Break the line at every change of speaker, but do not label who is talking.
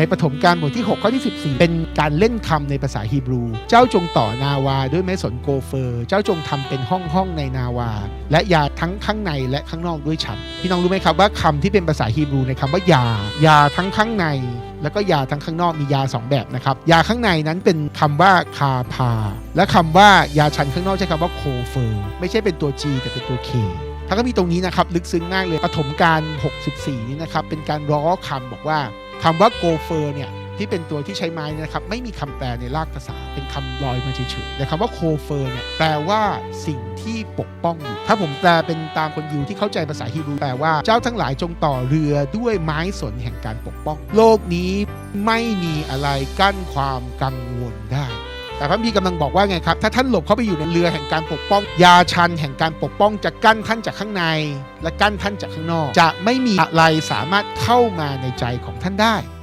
ในปฐมกาลบทที่ 6 ข้อที่ 14 เป็นการเล่นคำในภาษาฮีบรู เจ้าจงต่อนาวาด้วยไม้สนโกเฟอร์ เจ้าจงทำเป็นห้องห้องในนาวา และยาทั้งข้างในและข้างนอกด้วยฉัน พี่น้องรู้ไหมครับว่าคำที่เป็นภาษาฮีบรูในคำว่ายา ยาทั้งข้างใน แล้วก็ยาทั้งข้างนอกมียา 2 แบบนะครับ ยาข้างในนั้นเป็นคำว่าคาพา และคำว่ายาชันข้างนอกใช้คำว่าโคเฟอร์ ไม่ใช่เป็นตัว G แต่เป็นตัว K ถ้าก็มีตรงนี้นะครับลึกซึ้งมากเลยปฐมกาล64 นี่นะครับเป็นการร้อคำบอกว่า คำว่าโกเฟอร์เนี่ยที่เป็นตัวที่ใช้ไม้นะครับไม่มีคำแปลในรากภาษาเป็นคำลอยมาเฉยๆแต่คำว่าโคเฟอร์เนี่ยแปลว่าสิ่งที่ปกป้องอยู่ ถ้าผมแปลเป็นตามคนยิวที่เข้าใจภาษาฮีบรูแปลว่าเจ้าทั้งหลายจงต่อเรือด้วยไม้สนแห่งการปกป้อง โลกนี้ไม่มีอะไรกั้นความกังวลได้ แต่พระพีร์กำลังบอกว่าไงครับ ถ้าท่านหลบเข้าไปอยู่ในเรือแห่งการปกป้อง ยาชันแห่งการปกป้องจะกั้นท่านจากข้างใน และกั้นท่านจากข้างนอก จะไม่มีอะไรสามารถเข้ามาในใจของท่านได้